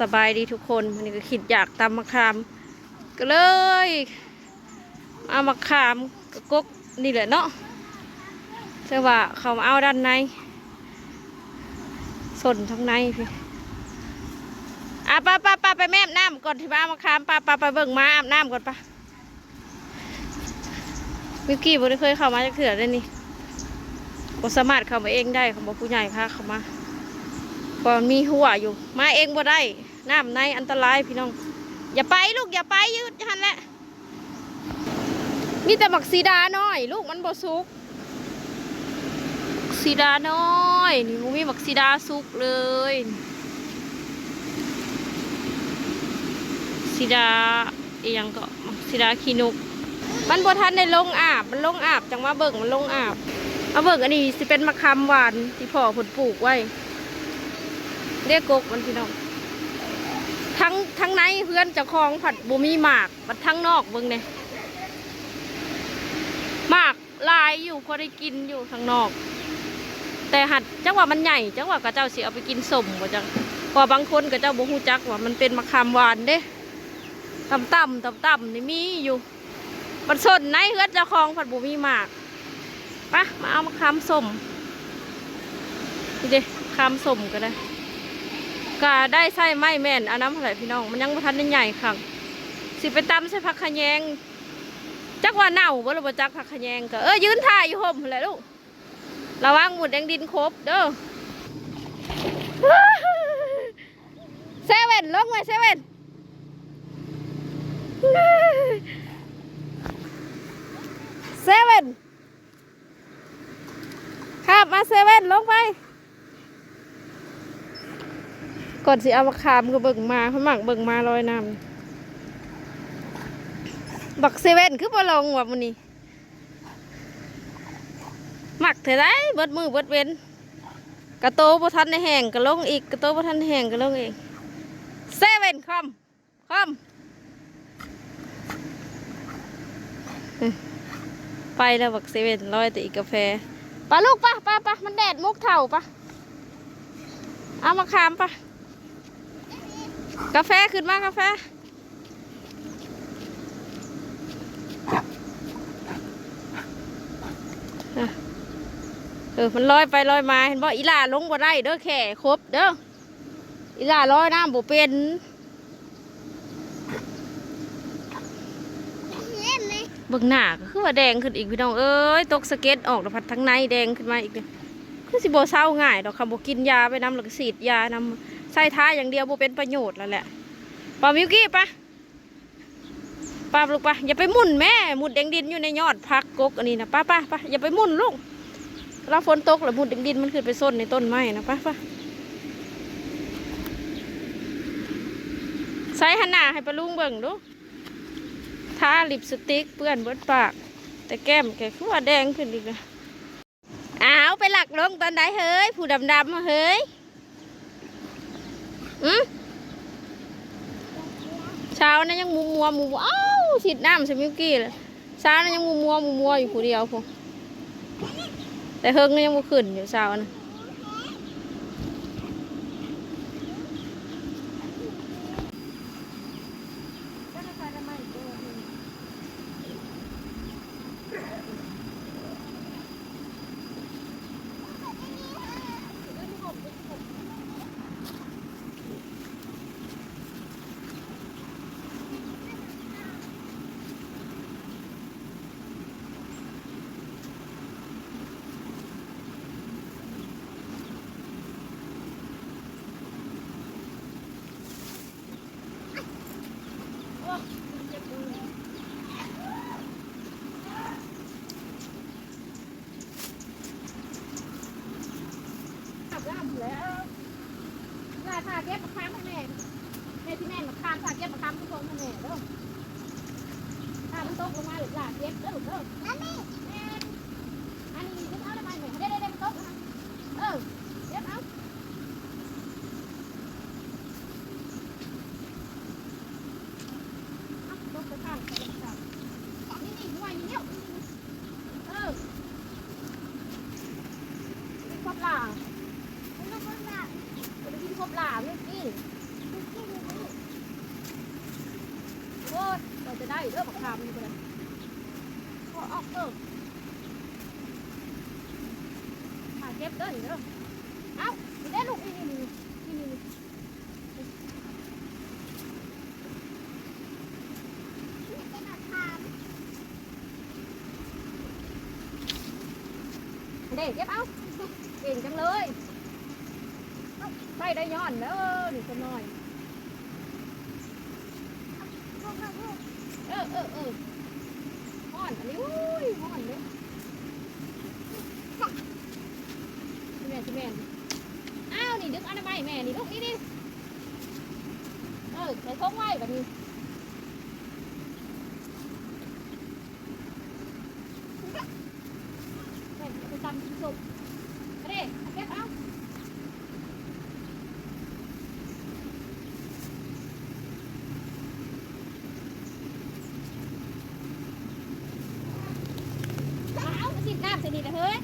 สบายดีทุกคนวันนี้ก็คิดอยากตำมะขาม ก็เลยเอามะขามกับกกนี่แหละเนาะแต่ว่าเขามาเอาด้านในส่วนทั้งในพี่อะป้าป้าป้าไปแม่น้ำก่อนที่บ้ามะขามป้าป้าไปเบิ่งมาอาบน้ำก่อนป้าวิกกี้บ่ได้เคยเข้ามาจะเถื่อได้นี่บ่สามารถเข้ามาเองได้เขาบอกผู้ใหญ่พาเข้ามาก่อนมีหัวอยู่ มาเองบ่ได้ น้ำในอันตรายพี่น้อง อย่าไปลูกอย่าไปยืดหันแหละมีแต่บักซีดาน้อย ลูกมันบ่สุกซีดาน้อย นี่มันมีบักซีดาสุกเลยซีดาอียังก็บักซีดาขี้นกมันบ่ทันได้ลงอาบมันลงอาบจังมาเบิ่งมันลงอาบมาเบิ่งอันนี้สิเป็นมะขามหวานที่พ่อผลปลูกไว้เรียกกกมันพี่น้อง ทั้งทั้งในเพื่อนจะคลองผัดบุมีหมากบัดทั้งนอกเบิ่งเนี่ยหมากลายอยู่พอได้กินอยู่ข้างนอก แต่หัดจังหวะมันใหญ่จังหวะกระเจ้าสิเอาไปกินสมบ่าจังพอบางคนกระเจ้าบ่ฮู้จักว่ามันเป็นมะขามหวานเด้ต่ำต่ำต่ำต่ำนี่มีอยู่มันสนในเพื่อนจ้าคลองผัดบุมีหมากปะมาเอามะขามสมนี่เด้มะขามสมก็ได้ ก็ได้ใส่ไม้แม่นอันน้ำอะไรพี่น้อง มันยังบ่ทันได้ใหญ่ค่ะสิไปตำใส่ผักขะแยง จักว่าเน่าบ่รู้บ่จักผักขะแยงก็เออยืนถ่ายอยู่ห่มแหละลูกระวังหมุดแดงดินครบเด้อเซเว่นลงไว้เซเว่นเซเว่นครับมาเซเว่นลงไป ก่อนสิเอามาคามก็เบิ่งมาเขาหมักเบิ่งมาลอยน้ำบักเซเว่นคือบ่ลงว่ะมื้อนี้หมักเท่าไรเบิดมือเบิดเว้นกระโตบ่ทันในแห้งก็ลงอีกกระโตบ่ทันแห้งก็ลงอีกเซเว่นคอมคอมไปแล้วบักเซเว่นลอยแต่อีกกาแฟปะลูกปะปะปะมันแดดมุกเถ่าปะเอามาคามปะ กาแฟขึ้นมากาแฟเออมันลอยไปลอยมาเห็นบ่อีหล่าลงบ่ได้เด้อแข่ครบเด้ออีหล่าลอยน้ำบ่เป็นเบิ่งหน้าก็คือว่าแดงขึ้นอีกพี่น้องเอ้ยตกสเก็ตออกแล้วพัดทั้งในแดงขึ้นมาอีกเลยคือสิบ่เศร้าง่ายดอกคำบ่กินยาไปน้ำแล้วก็ฉีดยาน้ำ ใส่ท้าอย่างเดียวบ่เป็นประโยชน์แล้วแหละปามิวกี้ปะป้าลูกปะอย่าไปมุนแม่มุดแดงดินอยู่ในยอดพักกกอันนี้นะป้าป้าป้าอย่าไปมุนลูกเราฝนตกแล้วมุดแดงดินมันขึ้นไปส้นในต้นไม้นะป้าป้าใส่หันหน้าให้ปลาลุงเบิ่งดูทาลิปสติกเปื้อนเบิดปาก แต่แก้มแกคือว่าแดงขึ้นอีกเลยอ้าวไปหลักลงตอนใดเฮ้ย ผู้ดำๆมาเฮ้ย อืมเช้านั้นยังมัวมัวมัวอ้าวฉีดน้ำใส่มิวกี้เลยเช้านั้นยังมัวมัวมัวมัวอยู่ผู้เดียวพอแต่เฮิงก็ยังมัวขึ้นอยู่เช้านะ ไม่โอ้เราจะได้เด้อบักขามอเลยขอออกเด้าเก็บด้อเด้เอาได้ลูกนี่นี่นี่นี่เด็กเก็บเอาเก่งจังเลย ใส่ได้ย้อนเด้อนี่ก็น้อย เออเออเออห่อนอันนี้อุ้ยห่อนเลยชิแม่ชิแม่อ้าวนี่ดึกอันามัยแม่นี่ลูกนี่นี่เออใส่ท้องไว้แบบนี้แม่ไปตำกินสุกเอาดิเอาเก็บเอาเอาเอามาสิ น้ำใส่นี่เลยเฮ้ย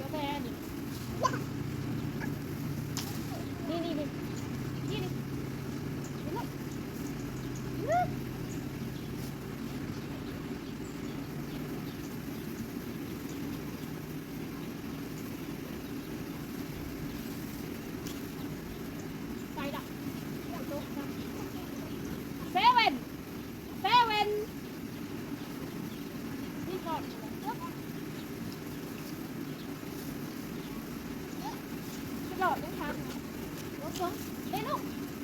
กาแฟนี่นี่นี่นี่นี่นี่นี่ลูกนี่ไปละเซเว่นเซเว่นนี่ก่อนกระโดดยังทันรถชนเด้ลูก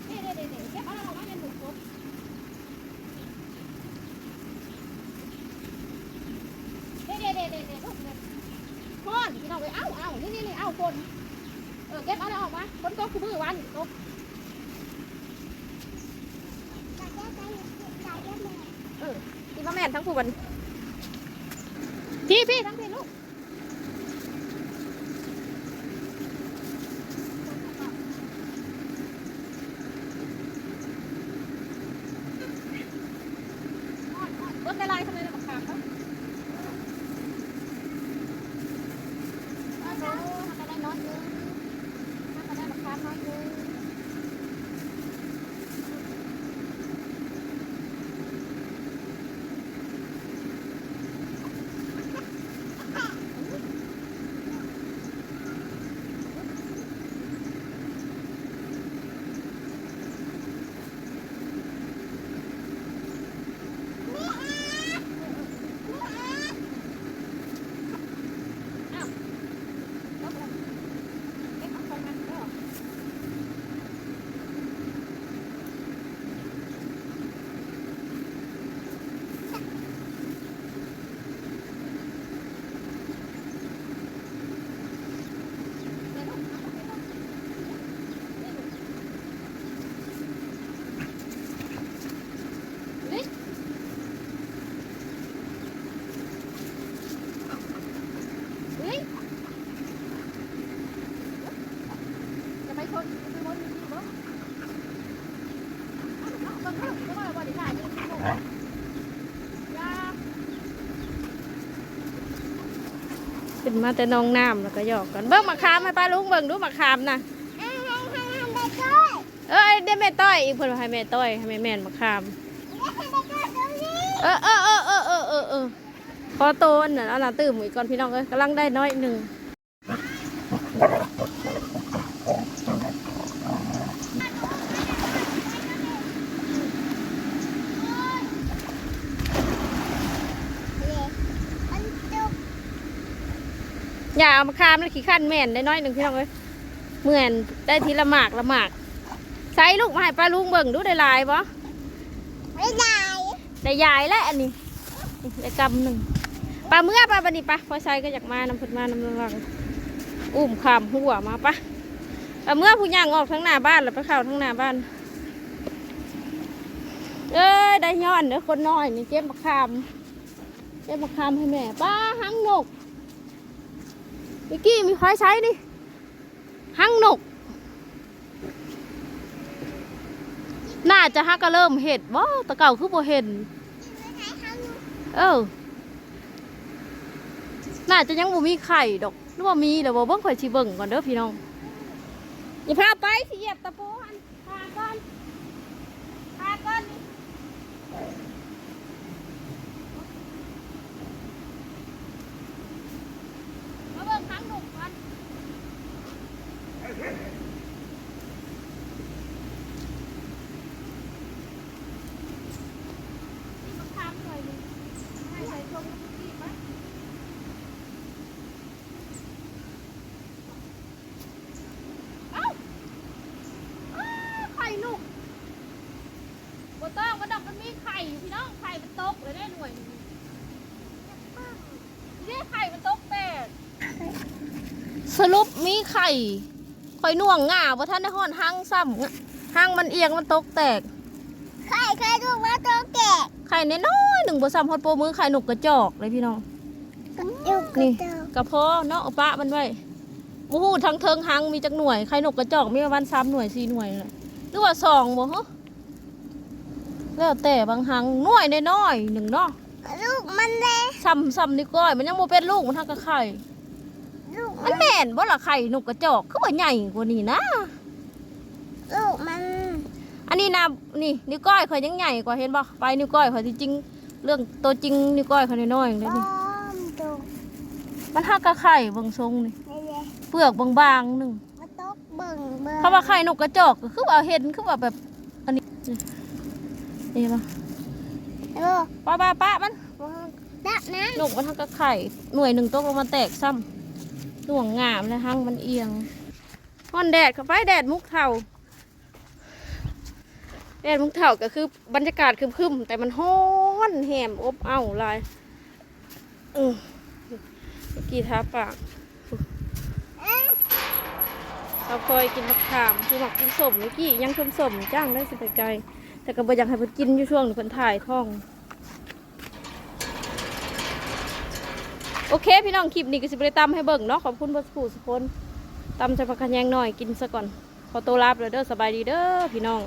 เด้เด้เด้เด้เก็บเอาออกมาเป็นหนึ่งคนเด้เด้เด้เด้เด้ลูกเด้พ่อนพี่น้อง เอ้ยเอ้าเอ้านี่นี่นี่เอ้าคนเออเก็บเอาออกมาคนก็คือมือวันตกเออที่พ่อแม่ทั้งผู้บันพี่พี่ทั้งพี่ลูกรถละลายทำไมเราบักขามเขาโอ้โหทำอะไรน้อยนึงทำอะไรบักขามน้อยนึงอ้าวลบเลยเก็บเอาของมันก็เดี๋ยวลูกเอาไปลูกเดี๋ยวลูกเฮ้ยเฮ้ย จะไปชนไปมดมีที่บ่เอาเอาเบิ่งเบิ่งเบิ่งว่าบ่ได้ถ่ายอยู่ที่โน่นยา ขึ้นมาแต่น้องน้ำแล้วก็หยอกกันเบิ่งมะขามให้ป้าลุงเบิ่งดูมะขามนะเอ้ยได้แม่ต้อยอีกเพิ่นว่าให้แม่ต้อยให้แม่แม่นมะขามเออเออเออเออเออเออพอโตนน่ะเอาน่ะตื่มอีกก่อนพี่น้องเอ้ยกำลังได้น้อยหนึ่ง อย่า เอามาคามแล้วขี้ขั้นแม่นได้น้อยหนึ่งพี่น้องเอ้ยเหมือนได้ทีละหมากละหมากใส่ลูกมาให้ป้าลุงเบิ่งดูได้หลายบ่ได้ยายแล้วอันนี้นี่ได้กำหนึ่งปลาเมื่อปลาบันนี้ปะพอใส่ก็อยากมานำเพิ่นมานำรังอุ้มขามหัวมาปะปลาเมื่อผู้ย่างออกทั้งหน้าบ้านแล้วไปเข้าทั้งหน้าบ้านเอ้ยได้ย้อนเด้อคนน้อยนี่เจ็บมะขามเจ็บมะขามให้แม่ป้าหังนก มิกกี้มีควายใช้ดิหังนก น่าจะฮักก็เริ่มเห็ดบ่แตะเก่าคือบ่เห็น เออ น่าจะยังบ่มีไข่ดอกหรือว่ามีเดี๋ยวบ่เบิ่งข่อยสิเบิ่งก่อนเด้อพี่น้อง อย่าพาไปสิเหยียบตะปูหันพาก่อนพาก่อน อยู่พี่น้องไข่มันตกเลยได้หน่วยหนึ่งนี่ไข่มันตกแต่สรุป มีไข่ข่อยหน่วงง่าว่าท่านได้ห่อนห้างซ้ำห้างมันเอียงมันตกแตกไข่ไข่ลูกว่าตัวแก่ไข่น้อยๆหนึ่งบ่ซ้ำฮอดโปรมือไข่นกกระจอกเลยพี่น้องลูกนี่ตัวกระเพาะเนาะเอาปะมันไว้บูฮูทั้งเทิงหังมีจักหน่วยไข่นกกระจอกมีประมาณสามหน่วยสี่หน่วยเลยหรือว่าสองบ่ฮะแล้วแต่บางหังหน่วยน้อยๆหนึ่งเนาะลูกมันเลยซ้ำซ้ำนี่ก้อย มันยังโมเป็นลูกมันทั้งกระไข่ลูก มันแม่นบ่ละไข่นกกระจอกคือว่าใหญ่กว่านี้นะ ลูกมันอันนี้นะนี่นิ้วก้อยเขายังใหญ่กว่าเห็นบ่ไปนิ้วก้อยเขาจริงๆเรื่องตัวจริงนิ้วก้อยเขาน้อยๆเลยป้อนี่มตัวมันหักกระไข่เบางทรงนี่นี่เลยเปลือกบางๆหนึ่งมาตกเบิ่งเบิ่งเขาว่าไข่นกกระจอกก็คือว่าเห็นคือว่าแบบอันนี้นี่ป่ะเออป้าป้าป้ามันดับนะ นกมันทั้งกระไข่หน่วยหนึ่งตกลงมาแตกซ้ำ หน่วงงามเลยหังมันเอียงฮ้อนแดดเข้าไปแดดมุกเท่าแดดมุกเท่าก็คือบรรยากาศคึมๆแต่มันฮ้อนแหมอบอ้าวลายอือเมื่อกี้ท้าปากเราคอยกินมะขามคือหมักกินสมเมื่อกี้ยังชมสมจ้างได้สิไปไกล แต่ก็บ่อยากให้เพิ่นกินอยู่ช่วงเพิ่นถ่ายท้อง โอเค พี่น้องคลิปนี้ก็สิบได้ตำให้เบิ่งเนาะขอบคุณเบ่ผู้สุคนตำใส่ผักขะแยงหน่อยกินซะก่อนขอตัวลาไปเด้อสบายดีเด้อพี่น้อง